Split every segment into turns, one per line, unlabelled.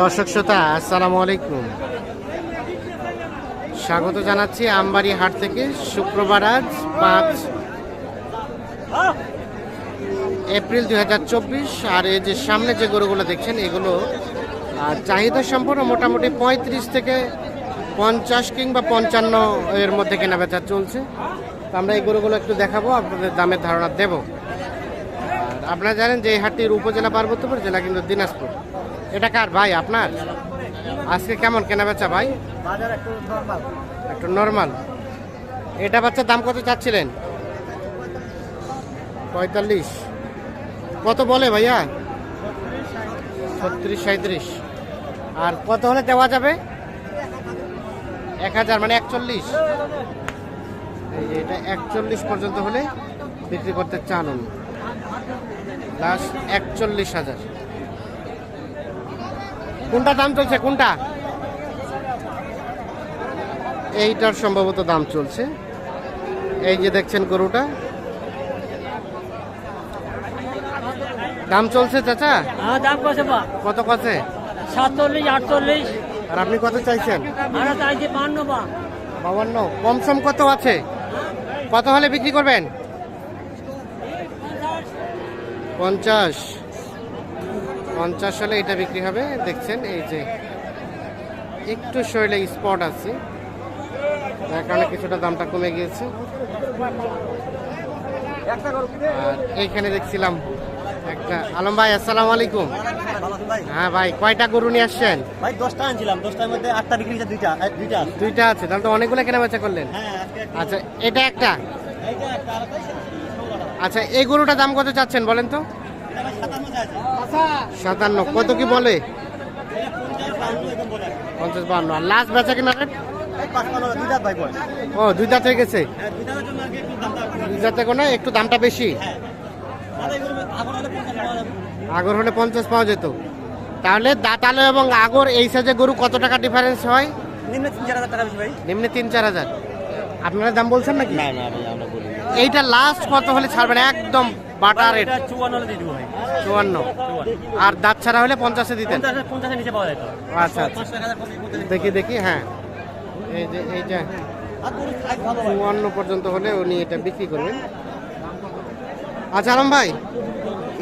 দর্শক শ্রোতা, আসসালামু আলাইকুম। স্বাগত জানাচ্ছি আমবাড়ি হাট থেকে, শুক্রবার আজ, পাঁচ এপ্রিল দু হাজার চব্বিশ। আর এই যে সামনে যে গরুগুলো দেখছেন, এগুলো চাহিদা সম্পূর্ণ মোটামুটি পঁয়ত্রিশ থেকে পঞ্চাশ কিংবা পঞ্চান্ন এর মধ্যে কেনা বেচা চলছে। তো আমরা এই গরুগুলো একটু দেখাবো, আপনাদের দামের ধারণা দেব। আপনারা জানেন যে এই হাটটির উপজেলা পার্বত্যপুর জেলা কিন্তু দিনাজপুর। এটা কার ভাই আপনার? আজকে কেমন কেনা বেচা ভাই?
একটু নর্মাল
এটা বাচ্চার দাম কত চাচ্ছিলেন? পঁয়তাল্লিশ। কত বলে ভাইয়া? ছত্রিশ সাঁত্রিশ আর কত হলে দেওয়া যাবে? এক হাজার মানে একচল্লিশ। এই এটা একচল্লিশ পর্যন্ত হলে বিক্রি করতে চান লাস্ট একচল্লিশ হাজার। কোনটা দাম চলছে কোনটা? এইটার সম্ভবত দাম চলছে। এই যে দেখছেন গরুটা। দাম চলছে চাচা?
হ্যাঁ দাম কত বা
কত কছে
সাতচল্লিশ আটচল্লিশ।
আর আপনি কত চাইছেন?
আমরা চাইছি বান্ন
বাবান্ন কম সম কত আছে? কত হলে বিক্রি করবেন? পঞ্চাশ। পঞ্চাশ হলে এটা বিক্রি হবে। দেখছেন এই যে একটু শরীরে স্পট আছে। যার কারণে কিছুটা দামটা কমে গিয়েছে। আর এইখানে দেখছিলাম একটা আলম ভাই আসসালামু আলাইকুম। হ্যাঁ ভাই কয়টা গরু নিয়ে আসছেন?
ভাই দশটা আনছিলাম। দশটার মধ্যে আটটা বিক্রি হয়েছে দুইটা দুইটা আছে।
দুইটা আছে তাহলে তো অনেকগুলো কেনা বেচা করলেন।
হ্যাঁ
আচ্ছা এটা একটা। আচ্ছা এই গরুটার দাম কত চাচ্ছেন বলেন তো?
সাতান্ন
কত কি বলে?
পঞ্চাশ, বান্ন আর
লাস্ট বেচা কিনা রেট
দাঁত।
ও দুই দাঁত হয়ে গেছে?
দুই দাঁতের জন্য আর কি একটু দামটা
দাঁতে বেশি?
আগর হলে পঞ্চাশ পাওয়া
যেত। তাহলে দাঁত আলো এবং আগর এই সাইজে গরু কত টাকা ডিফারেন্স হয়?
নিম্নে তিন চার হাজার
আপনারা দাম বলছেন নাকি?
না না
এইটা লাস্ট কত হলে ছাড়বেন? একদম বাটা রেট।
এটা চুয়ান্ন হলে দিয়ে দিব ভাই।
চুয়ান্ন। আর দাঁত ছাড়া হলে পঞ্চাশে দিতেন?
পঞ্চাশের নিচে পাওয়া
আচ্ছা আচ্ছা। দেখি দেখি হ্যাঁ। এই যে
ভাই
চুয়ান্ন পর্যন্ত হলে উনি এটা বিক্রি করবেন। আচ্ছা আলম ভাই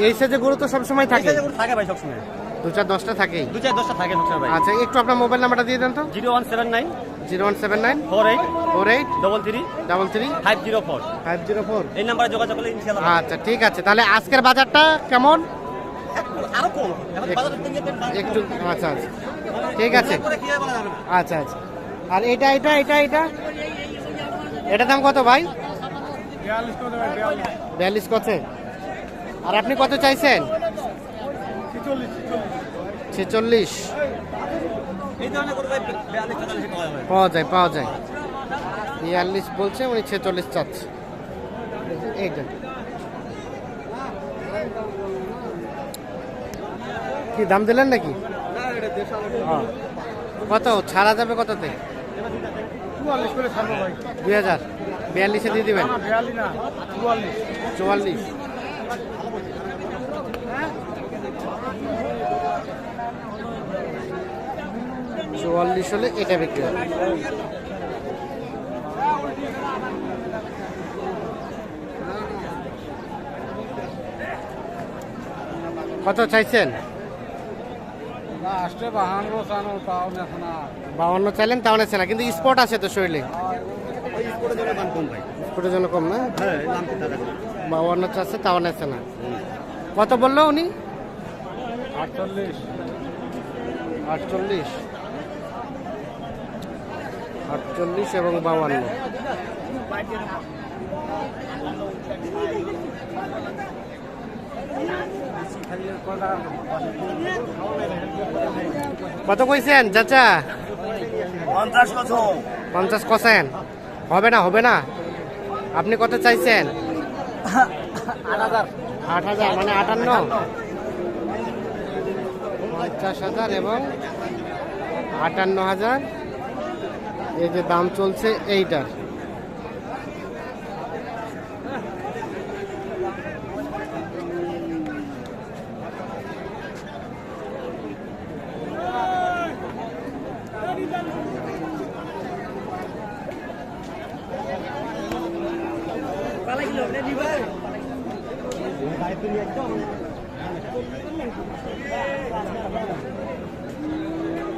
এই সাইজে গরু তো সবসময় থাকে।
এই থাকে ভাই সবসময়।
দু চার দশটা থাকেই।
দু চার দশটা থাকে সবসময়
আচ্ছা একটু আপনার মোবাইল নাম্বারটা দিয়ে দেন তো।
Zero one seven nine
zero one seven nine
four eight
four eight
double three
double three
five zero four
five zero four
এই নাম্বারে যোগাযোগ করলে ইনশাল্লাহ
আচ্ছা ঠিক আছে। তাহলে আজকের বাজারটা কেমন?
আরও কম।
একটু আচ্ছা আচ্ছা। ঠিক আছে। আচ্ছা আচ্ছা। আর এটা এটা এটা এটা? এটা দাম কত ভাই? বিয়াল্লিশ কত? আর আপনি কত চাইছেন? ছেচল্লিশ
এই ধরনের গরু ভাই বিয়াল্লিশ তেতাল্লিশে পাওয়া
যায় পাওয়া যায়। বিয়াল্লিশ বলছে উনি ছেচল্লিশ চাচ্ছে। এইটা কি দাম দিলেন নাকি? কত? ছাড়া যাবে কততে? দুই হাজার। বিয়াল্লিশে দিয়ে দিবেন? চুয়াল্লিশ। চুয়াল্লিশ হলে এটা বিক্রি হবে। কত চাইছেন?
বাহান্ন
বাউন্ন চাইলেন তাও নেছে না কিন্তু স্পট আছে তো শরীরে। স্পটের জন্য কম না?
হ্যাঁ
বাউন্ন চাচ্ছে তাও নেছে না। কত বলল উনি?
আটচল্লিশ।
আটচল্লিশ। আটচল্লিশ এবং বাউান্ন। কত কইছেন চাচা?
পঞ্চাশ
কষেন হবে না হবে না। আপনি কত চাইছেন?
আট হাজার
মানে আটান্ন। পঞ্চাশ হাজার এবং আটান্ন হাজার। এই যে দাম চলছে এইটার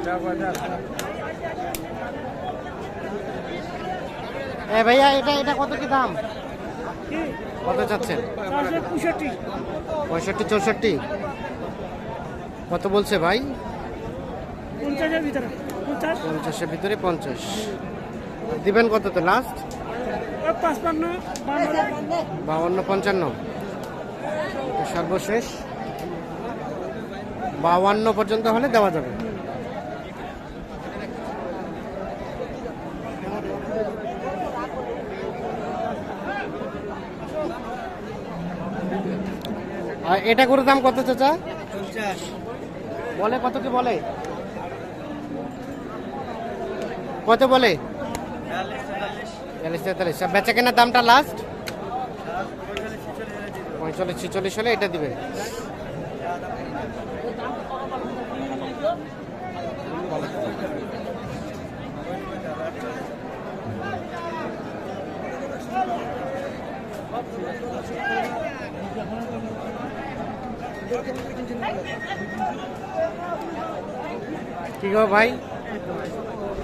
Tchau, guardado. এ ভাইয়া, এটা এটা কত কি দাম? কত চাচ্ছেন? পঁয়ষট্টি, চৌষট্টি। কত বলছে ভাই?
পঞ্চাশের ভিতরে পঞ্চাশ।
দিবেন কত তো লাস্ট বাউন্ন, পঞ্চান্ন। সর্বশেষ। বাউান্ন পর্যন্ত হলে দেওয়া যাবে। আর এটা করে দাম কত চাচা? বলে কত কি বলে? কত বলে? তেতাল্লিশ। বেচা কেনার দামটা লাস্ট পঁয়তাল্লিশ ছিচল্লিশ হলে এটা দিবে। কি গো ভাই?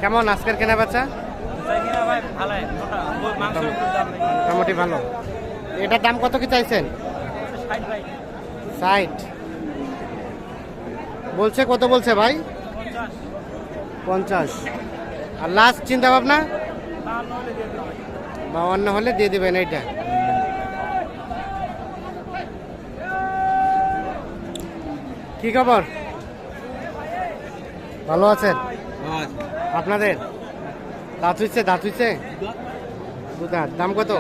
কেমন আজকের কেনা বেচা?
ভাই ভালোই মাংস দাম নেই
মোটামুটি ভালো। এটার দাম কত কি চাইছেন?
ষাট।
বলছে কত বলছে ভাই?
পঞ্চাশ।
আর লাস্ট চিন্তা ভাবনা? বাউান্ন হলে দিয়ে দিবেন এইটা। কি খবর? ভালো আছেন? আপনাদের? দাঁত হইছে দাঁত হইছে? দুধার দাম কত?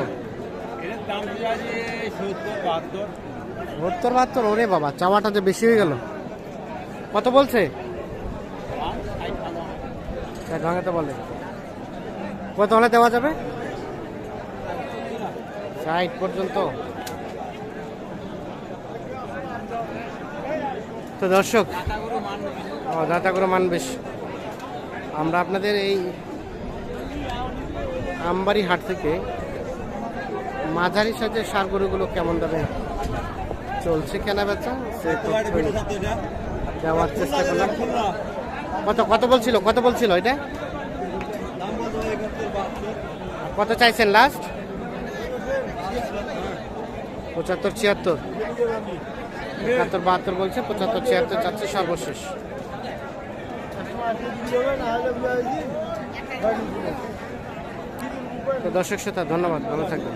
সত্তর বাহাত্তর।
ওরে বাবা চাওয়াটা যে বেশি হয়ে গেল। কত বলছে? ভাঙাতে বলে। কত হলে দেওয়া যাবে? ষাট পর্যন্ত। তো দর্শক ও মান বেশ আমরা আপনাদের এই আমবাড়ি হাট থেকে মাঝারি সাইজের সার গরুগুলো কেমন দামে চলছে কেনা বেচা? সে দেওয়ার চেষ্টা করলাম। কত কত বলছিল? কত বলছিল এটা? কত চাইছেন লাস্ট পঁচাত্তর ছিয়াত্তর। একাত্তর বাহাত্তর বলছে পঁচাত্তর ছিয়াত্তর চাচ্ছে সর্বশেষ। তো দর্শক শ্রোতা ধন্যবাদ ভালো থাকবেন।